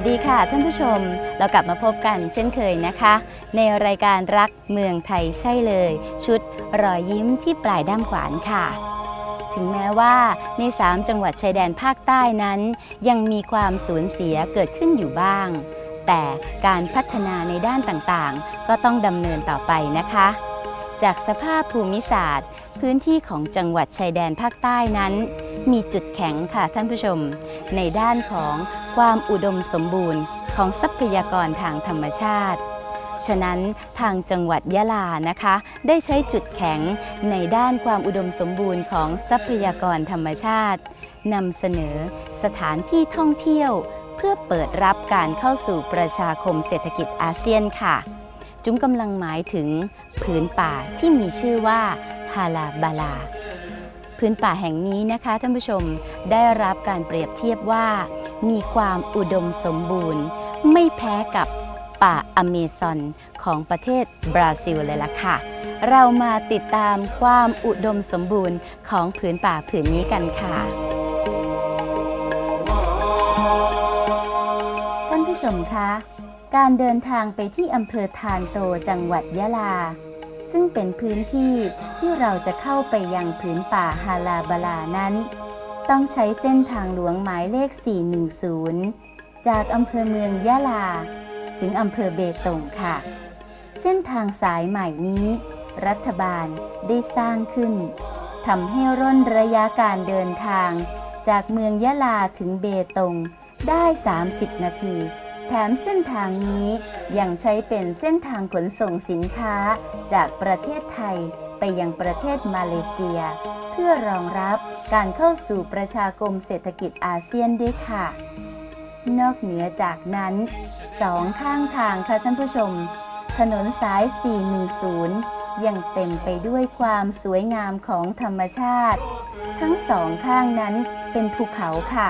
วัสดีค่ะท่านผู้ชม เรากลับมาพบกันเช่นเคยนะคะ ในรายการรักเมืองไทยใช่เลย ชุดรอยยิ้มที่ปลายด้ามขวานค่ะ ถึงแม้ว่าใน 3 จังหวัดชายแดนภาคใต้นั้น ยังมีความสูญเสียเกิดขึ้นอยู่บ้าง แต่การพัฒนาในด้านต่างๆ ก็ต้องดำเนินต่อไปนะคะ จากสภาพภูมิศาสตร์ พื้นที่ของจังหวัดชายแดนภาคใต้นั้น มีจุดแข็งค่ะท่านผู้ชม ในด้านของ ความอุดมสมบูรณ์ของทรัพยากรทางธรรมชาติ ฉะนั้นทางจังหวัดยะลานะคะ ได้ใช้จุดแข็งในด้านความอุดมสมบูรณ์ของทรัพยากรธรรมชาตินำเสนอสถานที่ท่องเที่ยว เพื่อเปิดรับการเข้าสู่ประชาคมเศรษฐกิจอาเซียนค่ะ จุ้มกำลังหมายถึงผืนป่าที่มีชื่อว่าฮาลาบาลา พื้นป่าแห่งนี้นะคะท่านผู้ชมได้รับการเปรียบเทียบว่า มีความอุดมสมบูรณ์ ไม่แพ้กับป่าอเมซอนของประเทศบราซิลเลยล่ะค่ะ เรามาติดตามความอุดมสมบูรณ์ของผืนป่าผืนนี้กันค่ะ ท่านผู้ชมคะ การเดินทางไปที่อำเภอทานโตจังหวัดยะลา ซึ่งเป็นพื้นที่ที่เราจะเข้าไปยังผืนป่าฮาลาบลานั้น ต้องใช้เส้นทางหลวงหมายเลข 410 จากอำเภอเมืองยะลา ถึงอำเภอเบตงค่ะ เส้นทางสายใหม่นี้ รัฐบาลได้สร้างขึ้นทำให้ร่นระยะการเดินทาง จากเมืองยะลาถึงเบตงได้ 30 นาที แถมเส้นทางนี้ยังใช้เป็นเส้นทางขนส่งสินค้าจากประเทศไทยไปยังประเทศมาเลเซีย เพื่อรองรับการเข้าสู่ประชาคมเศรษฐกิจอาเซียนด้วยค่ะ นอกเหนือจากนั้นสองข้างทางค่ะท่านผู้ชม ถนนสาย 410 ยังเต็มไปด้วยความสวยงามของธรรมชาติ ทั้งสองข้างนั้นเป็นภูเขาค่ะ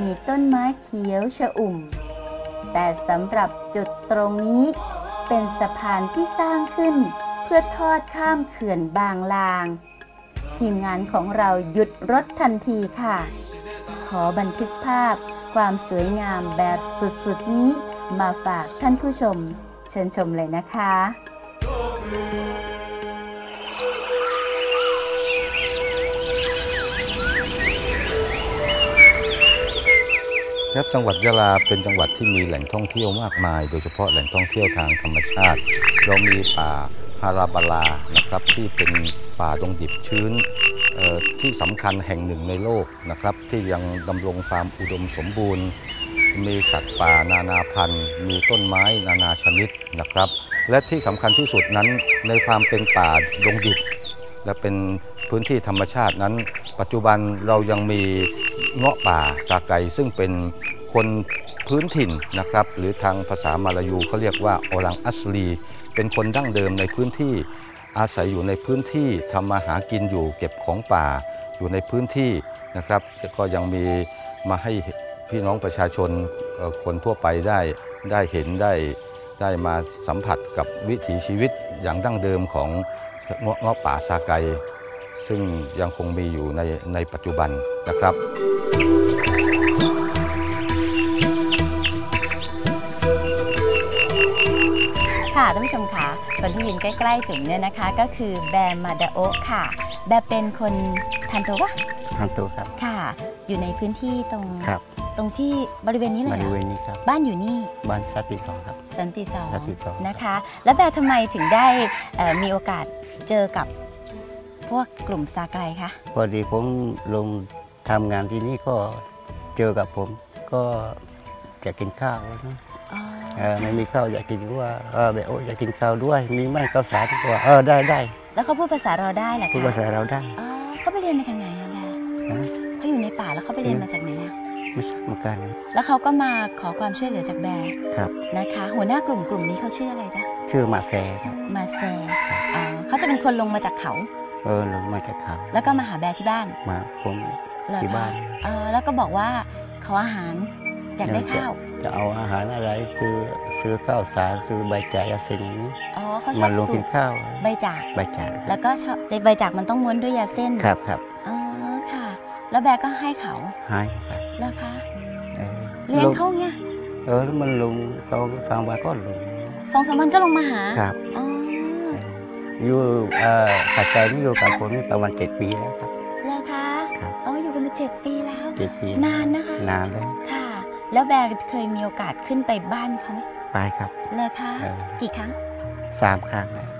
มีต้นไม้เขียวชอุ่ม แต่สำหรับจุดตรงนี้ เป็นสะพานที่สร้างขึ้น เพื่อทอดข้ามเขื่อนบางลาง ทีมงานของเราหยุดรถทันทีค่ะ ขอบันทึกภาพความสวยงามแบบสุดๆนี้ มาฝากท่านผู้ชม เชิญชมเลยนะคะ ครับจังหวัดยะลาเป็นจังหวัดที่มีแหล่งท่องเที่ยวมากมาย โดยเฉพาะแหล่งท่องเที่ยวทางธรรมชาติ เรามีป่าฮาราบาลานะครับที่เป็นป่าดงดิบชื้นที่สำคัญแห่งหนึ่งในโลกนะครับ ที่ยังดำรงความอุดมสมบูรณ์ มีสัตว์ป่านานาพันธุ์ มีต้นไม้นานาชนิดนะครับ และที่สำคัญที่สุดนั้นในความเป็นป่าดงดิบ และเป็นพื้นที่ธรรมชาตินั้น ปัจจุบันเรายังมี เงาะป่าซาไกซึ่งเป็นคนพื้นถิ่นนะครับหรือทางภาษามาลายูเขาเรียกว่าโอลังอัสลี เป็นคนดั้งเดิมในพื้นที่อาศัยอยู่ในพื้นที่ทำมาหากินอยู่เก็บของป่าอยู่ในพื้นที่นะครับ ก็ยังมีมาให้พี่น้องประชาชนคนทั่วไปได้ได้เห็นได้ได้มาสัมผัสกับวิถีชีวิตอย่างดั้งเดิมของเงาะเงาะป่าซาไก ซึ่งยังคงมีอยู่ในในปัจจุบันนะครับ ค่ะท่านผู้ชมค่ะคนที่ยืนใกล้ๆจุ๋มเนี่ยนะคะ ก็คือแบร์มาดาโอะค่ะ แบร์เป็นคนทันตัววะทำตัวครับค่ะ อยู่ในพื้นที่ตรงครับ ตรงที่บริเวณนี้เลบยเหรริอเวณนี้ครับบ้านอยู่นี่ บ้านสัตติสองครับ สันติสองสันติสอง นะคะ แล้วแบร์ทำไมถึงได้เอ่อมีโอกาสเจอกับพวกกลุ่มซาไกลคะพอดีผมลง ทำงานที่นี่ก็เจอกับผมก็อยากกินข้าวนะอ๋อเออไม่มีข้าวอยากกินว่าเออแบบโอ้อยากกินข้าวด้วย มีไหมข้าวสารก็ว่าเออได้ได้แล้วเขาพูดภาษาเราได้เหรอคะพูดภาษาเราได้อ๋อเขาไปเรียนมาจากไหนอะแบร์นะเขาอยู่ในป่าแล้วเขาไปเรียนมาจากไหนอะไม่ทราบเหมือนกัน แล้วเขาก็มาขอความช่วยเหลือจากแบร์ครับนะคะ หัวหน้ากลุ่มกลุ่มนี้เขาชื่ออะไรจ๊ะชื่อมาแซครับมาแซอ่าเขาจะเป็นคนลงมาจากเขา เออลงมาจากเขา แล้วก็มาหาแบร์ที่บ้านมาผมเหรอ ที่คะบ้านเออแล้วก็บอกว่าขออาหารอยากได้ข้าวจะเอาอาหารอะไรซื้อซื้อข้าวสารซื้อใบจ่ายสิ่งอย่างนี้อ๋อเขาชอมาบลงสูกินบข้าวใบจากใบจ่ายแล้วก็ชอบในใบจากมันต้องม้วนด้วยยาเส้นครับครับอ๋อค่ะ แล้วแบร์ก็ให้เขาหายครับแล้วคะออเลี้ยงเขาเนี่ยเออแล้วมันลงสองสามวันก็ลงสองสามวันก็ลงมาหาครับอ๋ออยู่เอ่อขัดใจนี่อยู่กับผมนี่ประมาณเจ็ดปีแล้วครับ 7 ปีแล้วเปีนานนะคะนานเลยค่ะ แล้วแบร์เคยมีโอกาสขึ้นไปบ้านเขาไหมไปครับ เลยคะกี่ครั้ง สามครั้งแล้ว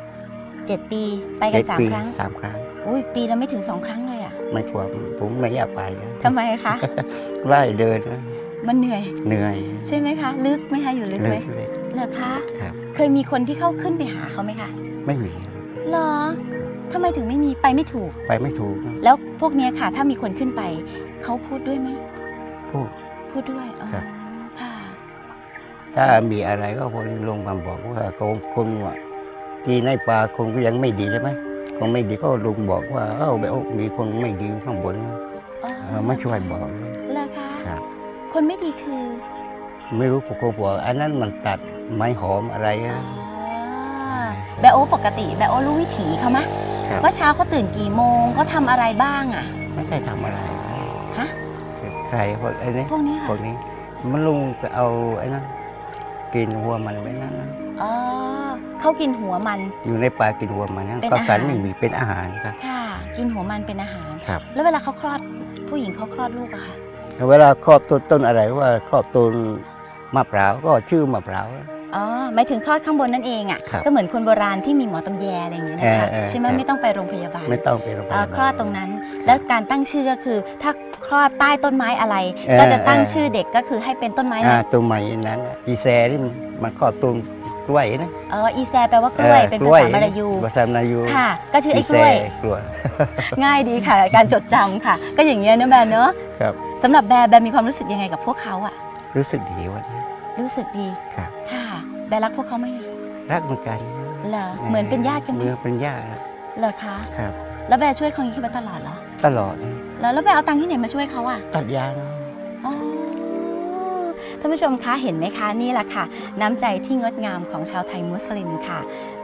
7 ปีไปกันสามครั้ง สามครั้ง อุ้ยปีละไม่ถึงสองครั้งเลยอะไม่กลัวผมไม่อยากไปนะทำไมคะ ไล่เดินมันเหนื่อย เหนื่อยใช่ไหมคะ ลึกไหมคะอยู่ลึกไหมเลย เหรคะครับ เคยมีคนที่เข้าขึ้นไปหาเขาไหมคะไม่มีหรอ ทำไมถึงไม่มีไปไม่ถูก ไปไม่ถูกนะแล้วพวกเนี้ยค่ะ ถ้ามีคนขึ้นไป เขาพูดด้วยไหม พูด พูดด้วยอ๋อครับ ค่ะ ถ้ามีอะไรก็คนลงมาบอกว่าคนคนว่าที่ในป่าคนก็ยังไม่ดีใช่ไหมคนไม่ดีก็ลุงบอกว่า เอ้าแบบมีคนไม่ดีข้างบนนะอ๋อเออมาช่วยบอกเลยเหรอคะครับ คนไม่ดีคือไม่รู้ผมก็บอกอันนั้นมันตัดไม้หอมอะไรอ๋นะอแบโอปกติแบโอรู้วิถีเขาไหม ครับ ว่าเช้าเขาตื่นกี่โมงเขาทำอะไรบ้างอะ ไม่ได้ทำอะไรฮะ ใครพวกไอ้นี่พวกนี้พค่ะวกนี้ มันลุงไปเอาไอ้นั่นกินหัวมันไว้นั่นนะอ๋อเขากินหัวมัน อยู่ในป่ากินหัวมันนะเป็นข้าวสารอาหารไม่มีเป็นอาหารครับ ค่ะ กินหัวมันเป็นอาหาร ครับ แล้วเวลาเขาคลอดผู้หญิงเขาคลอดลูกอะค่ะ เวลาครอบต้นต้นอะไรว่าครอบต้นมะพร้าวก็ชื่อมะพร้าว อ๋อหมายถึงคลอดข้างบนนั่นเองอะครับก็เหมือนคนโบราณที่มีหมอตำแยอะไรอย่างเงี้ยนะคะเออเออใช่ไหมครับไม่ต้องไปโรงพยาบาลไม่ต้องไปโรงพเอ่ยาอบาลคลอดตรงนั้น แล้วการตั้งชื่อก็คือ ถ้าคลอดใต้ต้นไม้อะไร เออก็จะตั้งเออ ชื่อเด็กก็คือให้เป็นต้นไม้อ่านั้นต้นไม้นั้นน่ะอีแซนี่มันมันครอบต้นกล้วยนะเอออีแซแปลว่ากล้วยเป็นภาษามลายูภาษามลายูค่ะ ก็ชื่อไอ้แซกล้วย กล้วย ง่ายดีค่ะ การจดจำค่ะ ก็อย่างเงี้ยนะแบร์เนอะครับ สำหรับแบร์แบร์มีความรู้สึกยังไงกับพวกเขาอะรู้สึกดีวันนี้รู้สึกดีครับ ค่ะ แบร์รักพวกเขาไหมอะรักเหมือนกันเหรอเหมือนเป็นญาติกันไหมเหมือนเป็นญาติเหรอคะครับ แล้วแบร์ช่วยเขาอย่างนี้มาตลอดเหรอตลอดนะแล้วแล้วแบร์เอาตังค์ที่ไหนมาช่วยเขาอะตัดยางอ๋อท่านผู้ชมคะเห็นไหมคะนี่แหละค่ะ น้ำใจที่งดงามของชาวไทยมุสลิมค่ะ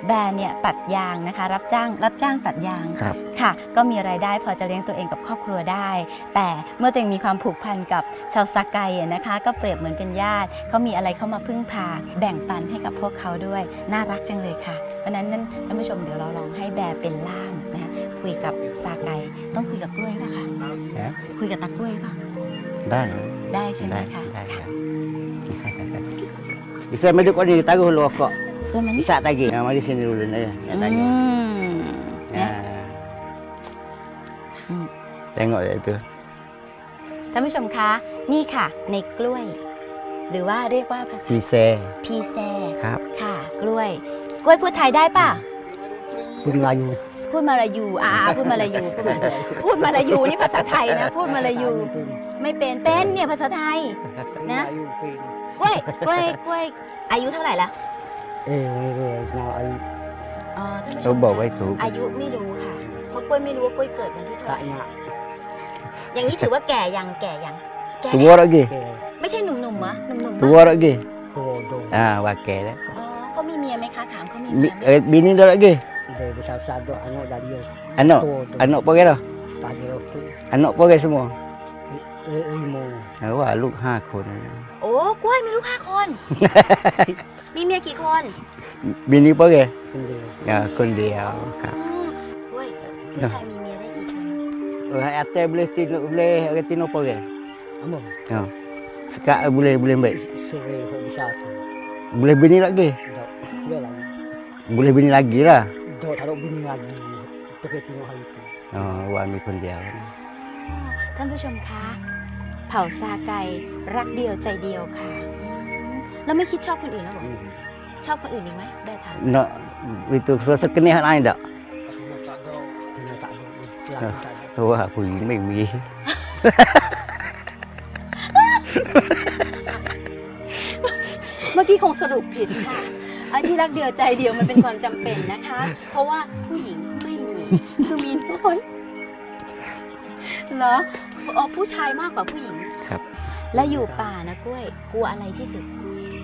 แบร์เนี่ยตัดยางนะคะ รับจ้างรับจ้างตัดยางครับ ค่ะ ก็มีรายได้พอจะเลี้ยงตัวเองกับครอบครัวได้ แต่เมื่อตัวเองมีความผูกพันกับชาวซากไกอะนะคะ ก็เปรียบเหมือนเป็นญาติเขามีอะไรเข้ามาพึ่งพา แบ่งปันให้กับพวกเขาด้วย น่ารักจังเลยค่ะเพราะฉะนั้นนั่นท่านผู้ชมเดี๋ยวเราลองให้แบร์เป็นล่ามนะคะคุยกับซาไกต้องคุยกับกล้วยป่ะคะนะคุยกับตากล้วยป่ะได้เหรอได้ใช่ไหมได้คะได้ครับ Bisa meduk ni taruh lu kok. กล้วยมัน Bisa lagi. Nah, mari sini dulu nih. Nak อื tanya. มนะ Nah. Hmm. Tengok dia tu. ท่านผู้ชมคะ นี่ค่ะ ในกล้วย หรือว่าเรียกว่าภาษา Pisau. พีแซครับ ค่ะ กล้วย กล้วยพูดไทยได้ป่ะ Pun Melayu. พูดมาลายูอ่าพูดมาลายูพูดมาพูดมาลายูนี่ภาษาไทยนะ พูดมาลายู ไม่เป็นเป็นเนี่ยภาษาไทยนะกล้วยกล้วยกล้วยอายุเท่าไหร่ละ Eh, nak ayu อ๋อท่านผู้ชเขามบอกไว้ถูกอายุไม่รู้ค่ะ เพราะกล้วยไม่รู้ว่ากล้วยเกิดวันที่เท่าไหร่อย่างนี้ถือว่าแก่ยังแก่ยังแก่ Tua lagi. ไม่ใช่หนุ่มๆเหรอหนุ่มๆปะ Tua lagi. Ah, wakil dah. อ๋อเขามีเมียไหมคะถามเขามีเมีย Bi- ไหม eh, Bini dah lagi. Dia besar-besar duk anak dah dia. Anak. Tu tu. Anak pergi dah. Pagi tu. Anak pergi semua. Eh, lima. ว่าลูกห้าคนโอ้กล้วยมีลูกห้าคน มีเมียกี่คนบินี่ปะแก Dia. คนเดียวครับอ๋อกล้วยผู้ชายมีเมียได้กี่คนเออให้อาเต้ boleh tino boleh orang tino apa ke Amo. ha sekat boleh boleh baik Sore hok besar tu. boleh bini lagi Dok. Dia lagi. boleh bini lagi lah Dok taruh bini lagi. Tu ke tengok hari tu. อ๋อว่ามีคนเดียว ท่านผู้ชมคะ เผ่าซาไกรักเดียวใจเดียวค่ะอืม แล้วไม่คิดชอบคนอื่นแล้วเหรอ ชอบคนอื่นอีกไหมได้ถาม nak itu rasa kenih lain tak Tengok tak ada. Tengok tak ada. Lagi tak ada. ว่าผู้หญิงไม่มีเมื่อกี้คงสรุปผิดค่ะไอ้ที่รักเดียวใจเดียวมันเป็นความจำเป็นนะคะ เพราะว่าผู้หญิงไม่มีคือมีน้อยเหรออ๋อผู้ชายมากกว่าผู้หญิง ครับ และอยู่ป่านะกล้วย กลัวอะไรที่สุด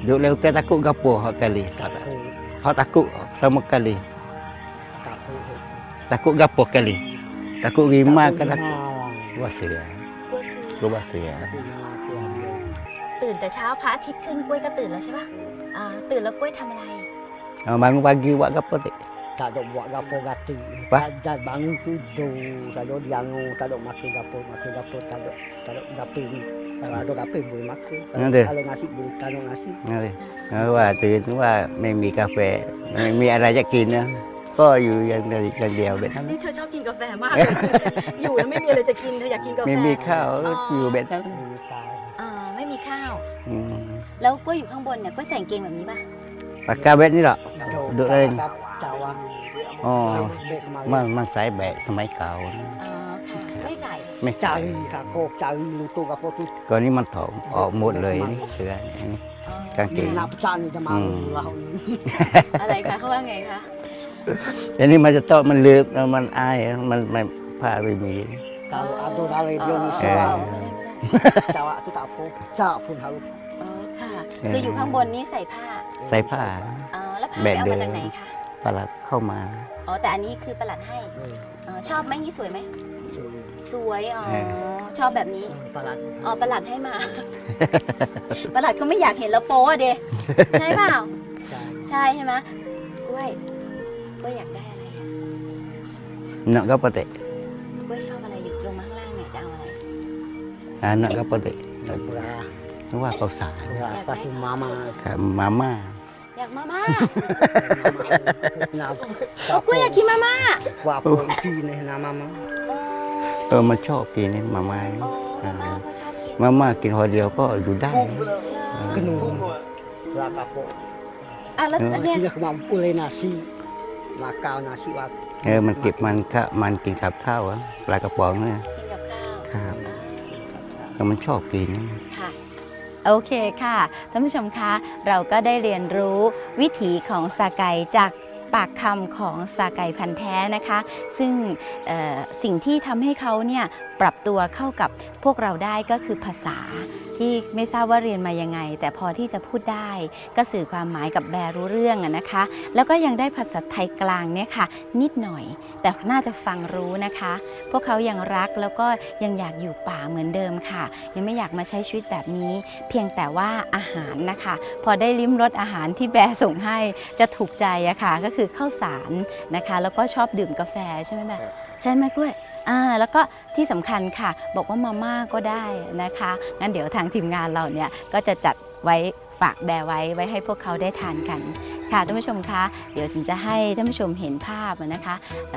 duk lewat hutan takut gapo hak kali tak tak Tu. hak takut sama kali Tak tu. takut gapo kali takut rimah ke takut Malang. ว่าเสือก ลัวเสือ กลัวว่าเสือ Takut malang tu ada. ตื่นแต่เช้าพระอาทิตย์ขึ้นกล้วยก็ตื่นแล้วใช่ปะอ่าตื่นแล้วกล้วยทำอะไร Ah, bangun pagi buat gapo tak Tak ada buat gapo gati. Apa? Tak dah bangun tidur. Saja diangu. Tak ada makan gapo. Makan gapo tak ada. Tak ada gapi ni. Kalau ada gapi boleh makan. Kalau, Ada. kalau nasi boleh tanam nasi. นั่นเลยเพราะว่าตื่นว่าไม่มีกาแฟไม่มีอะไรจะกินนะก็อยู่อย่างเดียวอย่างเดียวแบบนั้น นี่เธอชอบกินกาแฟมากเลย อยู่แล้วไม่มีอะไรจะกินเธออยากกินกาแฟไม่มีข้าวก็อยู่แบบนั้น Ini tahu. อ่าไม่มีข้าว อืมแล้วกล้วยอยู่ข้างบนเนี่ยกล้วยใส่กางเกงแบบนี้ป่ะ ปากกาแบบนี้เหรอ Duk Duk tak lain. cakap Cawan. อ๋อ Beg kemarin. มันมันสายแบบสมัยเก่านะ อ๋อค่ะ ไม่ใส่ไม่ใส่ Cari kakak, cari lutut apa tu. ก่อนนี้มันถอดออกหมดเลยนี่เสืออันนี้อ๋อกางเกง Nak pecah ni macam Hmm. malu lah. อะไรคะเขาว่าไงคะอันนี้มันจะต้องมันลืมมันอายมันมันผ้าไม่มี Kalau ada dari อ๋อ dia อ๋ ni อ sebab ไม่ได้ไม่ได้ cawak tu tak apa. Cak pun harus. อ๋อค่ะ คืออยู่ข้างบนนี้ใส่ผ้าใส่ผ้า อ๋อแล้วผ้าแบไปบเอาเดิมามจากไหนคะปลัดเข้ามา อ๋อแต่อันนี้คือประหลัดให้ Hmm. อ๋อชอบไหมนี่สวยไหม Suruh. สวยอ๋อเอชอบแบบนี้ Hmm, Palat. อ๋อประหลัดให้มา ประหลัดก็ไม่อยากเห็นแล้วโป๊ะอะเดใช่เปล่า Cak. ใช่ใช่ไหมกล้วยกล้วยอยากได้อะไรอะ nak ke apa tak กล้วยชอบอะไรอยู่ลงมาข้างล่างเนี่ยจะเอาอะไร ah, nak ke apa tak Berah. นึกว่าเขาสาร Berah. Lepas tu mama. ครับมาม่าอยากมาม่า Nak โอ้กล้วยอยากกินมาม่า buat apa upi ni nak mama. เออมันชอบกินนี่มาม่านี่อ๋อมาม่าก็ชอบกินมาม่ากินคนเดียวก็อยู่ได้ Kena. Berah apa. อะแล้วอันเนี่ย Sila kemampu boleh nasi. Makan nasi wak. เออมันเก็บมันก็มันกินกับข้าวอะปลากระป๋องเนี่ยกินกับข้าวครับอ่าก็มันชอบกินค่ะโอเคค่ะท่านผู้ชมคะเราก็ได้เรียนรู้วิถีของซาไกจาก ปากคำของสาไกพันธุ์แท้นะคะ ซึ่งสิ่งที่ทำให้เขาเนี่ย ปรับตัวเข้ากับพวกเราได้ก็คือภาษาที่ไม่ทราบว่าเรียนมายังไง แต่พอที่จะพูดได้ ก็สื่อความหมายกับแบร์รู้เรื่องอะนะคะ แล้วก็ยังได้ภาษาไทยกลางเนี่ยค่ะ นิดหน่อย แต่น่าจะฟังรู้นะคะ พวกเขายังรักแล้วก็ยังอยากอยู่ป่าเหมือนเดิมค่ะ ยังไม่อยากมาใช้ชีวิตแบบนี้ เพียงแต่ว่าอาหารนะคะ พอได้ลิ้มรสอาหารที่แบร์ส่งให้จะถูกใจอะค่ะก็คือข้าวสารนะคะ แล้วก็ชอบดื่มกาแฟใช่ไหมแบบใช่ไหมกล้วย อ่าแล้วก็ที่สำคัญค่ะ บอกว่ามาม่าก็ได้นะคะ งั้นเดี๋ยวทางทีมงานเราเนี่ยก็จะจัด ไว้ฝากแบร์ไว้ไว้ให้พวกเขาได้ทานกัน ค่ะท่านผู้ชมคะ เดี๋ยวถึงจะให้ท่านผู้ชมเห็นภาพนะคะ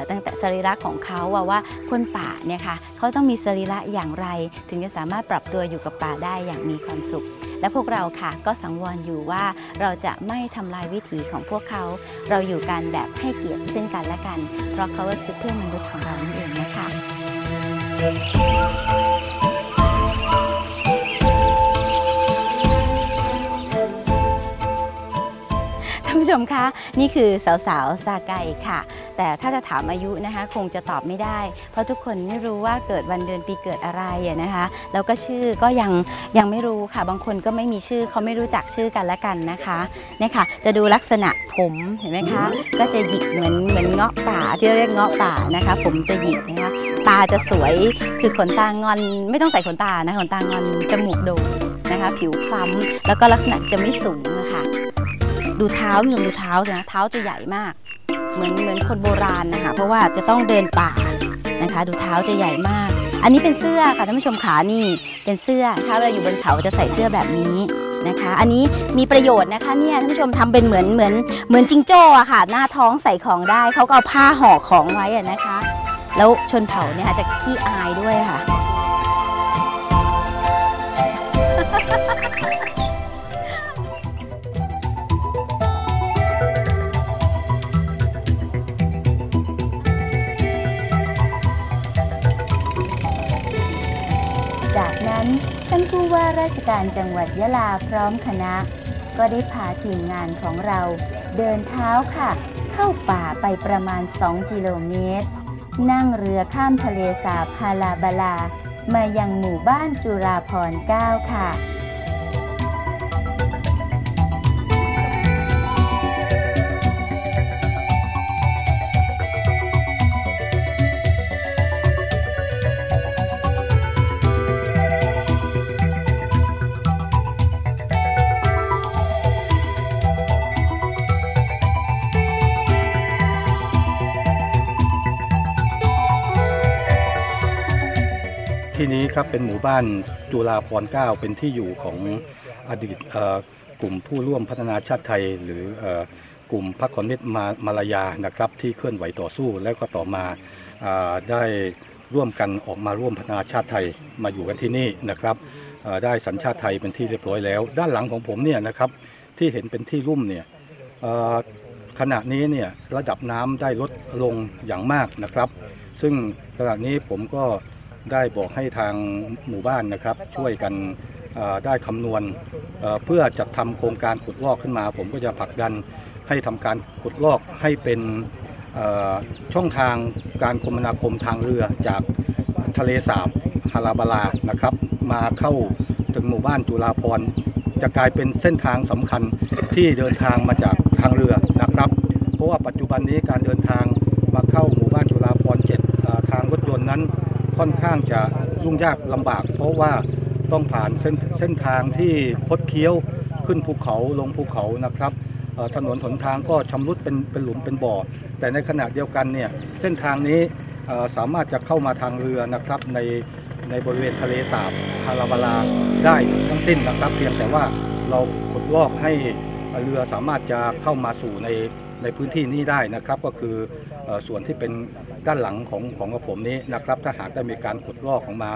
ตั้งแต่สรีระของเขาว่าว่าคนป่าเนี่ยค่ะเขาต้องมีสรีระอย่างไร ถึงจะสามารถปรับตัวอยู่กับป่าได้อย่างมีความสุข และพวกเราค่ะก็สังวรอยู่ว่าเราจะไม่ทำลายวิถีของพวกเขา เราอยู่กันแบบให้เกียรติซึ่งกันและกัน เพราะเขาก็คือเพื่อนมนุษย์ของเรานั่นเองนะคะ ผู้ชมคะ นี่คือสาวๆซาไกค่ะ แต่ถ้าจะถามอายุนะคะ คงจะตอบไม่ได้ เพราะทุกคนไม่รู้ว่าเกิดวันเดือนปีเกิดอะไรนะคะ แล้วก็ชื่อก็ยังยังไม่รู้ค่ะ บางคนก็ไม่มีชื่อเขาไม่รู้จักชื่อกันและกันนะคะเนี่ยค่ะ จะดูลักษณะผมเห็นไหมคะ ก็จะหยิกเหมือนเหมือนเงาะป่าที่เรียกเงาะป่านะคะ ผมจะหยิกนะคะ ตาจะสวยคือขนตางอนไม่ต้องใส่ขนตานะขนตางอนจมูกโด่งนะคะ ผิวคล้ำแล้วก็ลักษณะจะไม่สูงนะคะ ดูเท้าพี่หนุ่มดูเท้าสินะเท้าจะใหญ่มาก เหมือนเหมือนคนโบราณนะคะเพราะว่าจะต้องเดินป่านะคะ ดูเท้าจะใหญ่มาก อันนี้เป็นเสื้อค่ะท่านผู้ชมขานี่เป็นเสื้อถ้าเวลาอยู่บนเขาจะใส่เสื้อแบบนี้นะคะ อันนี้มีประโยชน์นะคะเนี่ยท่านผู้ชมทำเป็นเหมือนเหมือนเหมือนจิงโจ้อะค่ะ หน้าท้องใส่ของได้เขาก็เอาผ้าห่อของไว้อะนะคะ แล้วชนเผ่าเนี่ยค่ะจะขี้อายด้วยค่ะ ท่านผู้ว่าราชการจังหวัดยะลาพร้อมคณะ ก็ได้พาทีมงานของเรา เดินเท้าค่ะ เข้าป่าไปประมาณ 2 กิโลเมตร นั่งเรือข้ามทะเลสาบฮาลาบาลา มายังหมู่บ้านจุราพร9ค่ะ ครับเป็นหมู่บ้านจุฬาพรณ์9เป็นที่อยู่ของอดีตกลุ่มผู้ร่วมพัฒนาชาติไทย หรืออกลุ่มพรรคคอมมิวนิสต์มามาลายานะครับ ที่เคลื่อนไหวต่อสู้แล้วก็ต่อมาอได้ร่วมกันออกมาร่วมพัฒนาชาติไทยมาอยู่กันที่นี่นะครับได้สัญชาติไทยเป็นที่เรียบร้อยแล้ว ด้านหลังของผมเนี่ยนะครับที่เห็นเป็นที่รุ่มเนี่ยขณะนี้เนี่ยระดับน้ำได้ลดลงอย่างมากนะครับ ซึ่งขณะนี้ผมก็ ได้บอกให้ทางหมู่บ้านนะครับ ช่วยกันได้คำนวณเเพื่อจัดทำโครงการขุดลอกขึ้นมา ผมก็จะผลักดันให้ทำการขุดลอกให้เป็นช่องทางการคมนาคมทางเรือจากทะเลสาบฮาราบาลานะครับ มาเข้าถึงหมู่บ้านจุฬาพรจะกลายเป็นเส้นทางสำคัญที่เดินทางมาจากทางเรือนะครับ เพราะว่าปัจจุบันนี้การเดินทางมาเข้าหมู่บ้านจุฬาพรเจ็ดทางรถยนต์นั้น ค่อนข้างจะยุ่งยากลำบาก เพราะว่าต้องผ่านเส้นเส้นทางที่คดเคี้ยวขึ้นภูเขาลงภูเขานะครับถนนหนทางก็ชำรุดเป็นเป็นหลุมเป็นบ่อ แต่ในขณะเดียวกันเนี่ยเส้นทางนี้สามารถจะเข้ามาทางเรือนะครับในในบริเวณทะเลสาบฮาราบาลาได้ทั้งสิ้นนะครับเพียงแต่ว่าเราขุดลอกให้เรือสามารถจะเข้ามาสู่ในในพื้นที่นี้ได้นะครับ ก็คือส่วนที่เป็น ด้านหลังของของกระผมนี้นะครับ ถ้าหากได้มีการขุดลอกของมา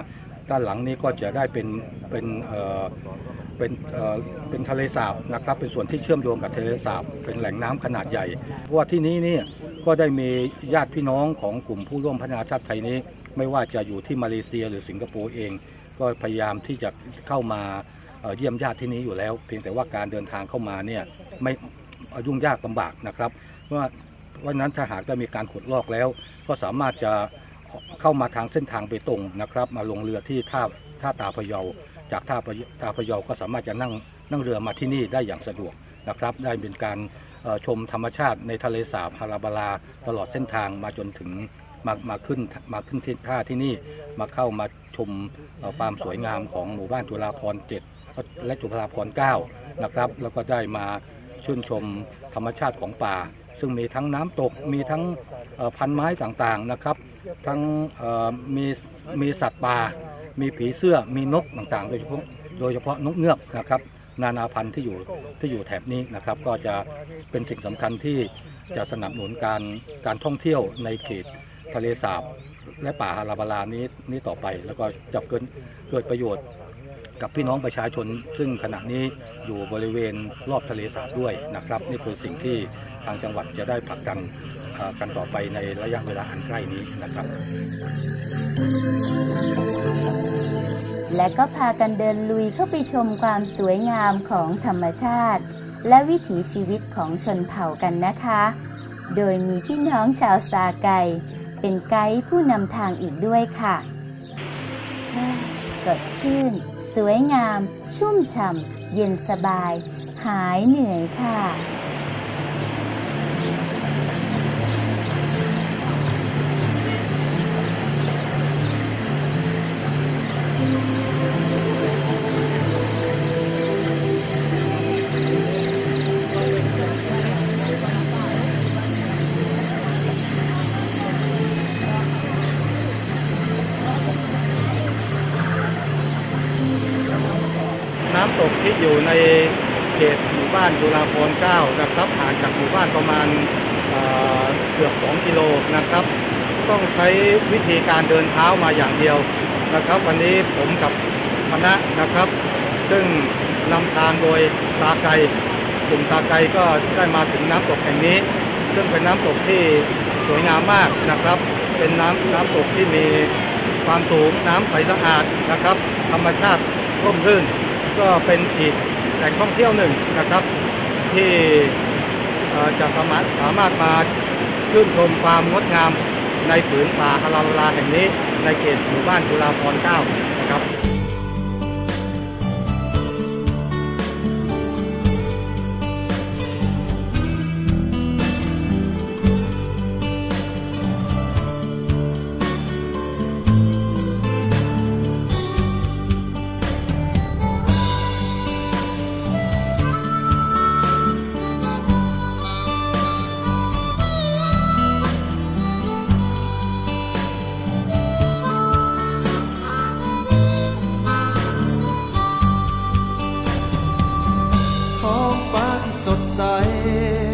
ด้านหลังนี้ก็จะได้เป็นเป็นเอ่อเป็นเอ่อเป็นทะเลสาบนะครับ เป็นส่วนที่เชื่อมโยงกับทะเลสาบเป็นแหล่งน้ำขนาดใหญ่เพราะว่าที่นี้เนี่ยก็ได้มีญาติพี่น้องของกลุ่มผู้ร่วมพัฒนาชาติไทยนี้ ไม่ว่าจะอยู่ที่มาเลเซียหรือสิงคโปร์เอง ก็พยายามที่จะเข้ามาเอ่อเยี่ยมญาติที่นี้อยู่แล้ว เพียงแต่ว่าการเดินทางเข้ามาเนี่ยไม่ยุ่งยากลำบากนะครับเพราะว่า เพราะฉะนั้นถ้าหากได้มีการขุดลอกแล้ว ก็สามารถจะเข้ามาทางเส้นทางไปตรงนะครับ มาลงเรือที่ท่าท่าตาพะเยา จากท่าตาพะเยาก็สามารถจะนั่งนั่งเรือมาที่นี่ได้อย่างสะดวกนะครับ ได้เป็นการชมธรรมชาติในทะเลสาบฮาราบาลาตลอดเส้นทางมาจนถึงมามาขึ้นมาขึ้นที่ท่าที่นี่มาเข้ามาชมความสวยงามของหมู่บ้านจุฬาพรเจ็ดและจุฬาพรเก้านะครับ แล้วก็ได้มาชื่นชมธรรมชาติของป่า ซึ่งมีทั้งน้ำตกมีทั้งพันไม้ต่างๆนะครับทั้งมีมีสัตว์ป่า มีผีเสื้อมีนกต่างๆ โดยเฉพาะโดยเฉพาะนกเงือกนะครับ นานาพันธุ์ที่อยู่ที่อยู่แถบนี้นะครับ ก็จะเป็นสิ่งสำคัญที่จะสนับสนุนการการท่องเที่ยวในเขตทะเลสาบและป่าฮาราบาลานี้นี้ต่อไป แล้วก็จะเกิดเกิดประโยชน์กับพี่น้องประชาชน ซึ่งขณะนี้อยู่บริเวณรอบทะเลสาบด้วยนะครับ นี่คือสิ่งที่ ทางจังหวัดจะได้ผลักดันกันต่อไปในระยะเวลาอันใกล้นี้นะครับ และก็พากันเดินลุยเข้าไปชมความสวยงามของธรรมชาติ และวิถีชีวิตของชนเผ่ากันนะคะ โดยมีพี่น้องชาวซาไก เป็นไกด์ผู้นำทางอีกด้วยค่ะ สดชื่น สวยงาม ชุ่มฉ่ำเย็นสบาย หายเหนื่อยค่ะ นะครับห่างจากหมู่บ้านประมาณเอ่อเกือบ 2 กิโลนะครับ ต้องใช้วิธีการเดินเท้ามาอย่างเดียวนะครับ วันนี้ผมกับคณะนะครับ ซึ่งนำทางโดยซาไกกลุ่มซาไกก็ได้มาถึงน้ำตกแห่งนี้ ซึ่งเป็นน้ำตกที่สวยงามมากนะครับ เป็นน้ำน้ำตกที่มีความสูงน้ำใสสะอาดนะครับ ธรรมชาติร่มรื่น ก็เป็นอีกแหล่งท่องเที่ยวหนึ่งนะครับ ที่จะสามารถสามารถมาชื่นชมความงดงามในผืนป่าฮาราลาแห่งนี้ ในเขตหมู่บ้านจุฬาพรณ์9นะครับ ที่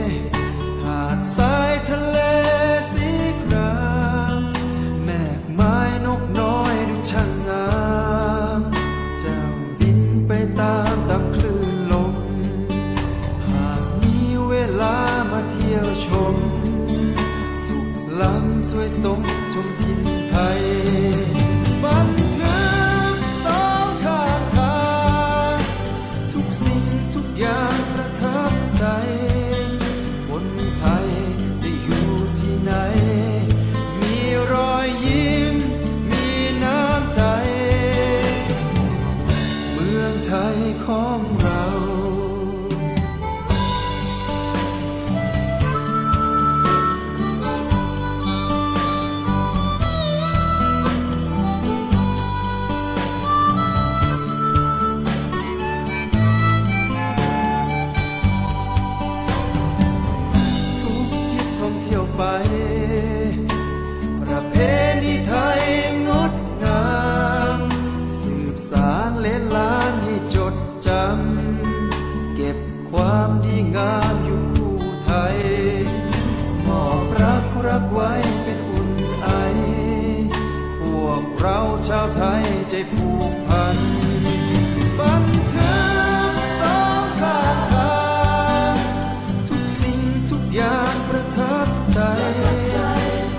ใจ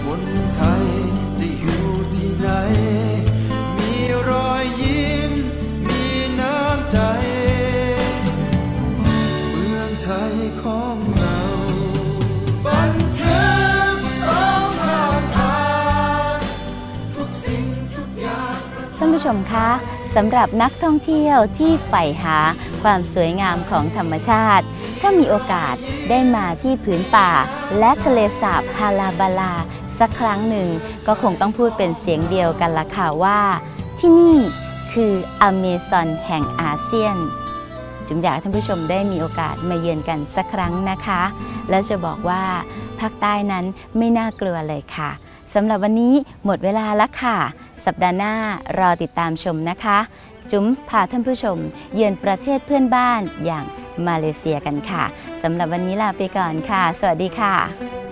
คนไทยจะอยู่ที่ไหน มีรอยยิ้ม มีน้ำใจ เมืองไทยของเราบันทึกสองข้าทางทุกสิ่งทุกอย่างท่านผู้ชมคะสำหรับนักท่องเที่ยวที่ใฝ่หา ความสวยงามของธรรมชาติ ถ้ามีโอกาสได้มาที่ผืนป่า และทะเลสาบฮาลาบาลา สักครั้งหนึ่ง ก็คงต้องพูดเป็นเสียงเดียวกันละค่ะว่า ที่นี่คืออเมซอนแห่งอาเซียน จุ๋มอยากให้ท่านผู้ชมได้มีโอกาสมาเยือนกันสักครั้งนะคะ แล้วจะบอกว่าภาคใต้นั้นไม่น่ากลัวเลยค่ะสำหรับวันนี้หมดเวลาแล้วค่ะ สัปดาห์หน้ารอติดตามชมนะคะ จุ๋มพาท่านผู้ชม เยือนประเทศเพื่อนบ้านอย่างมาเลเซียกันค่ะสำหรับวันนี้ลาไปก่อนค่ะ สวัสดีค่ะ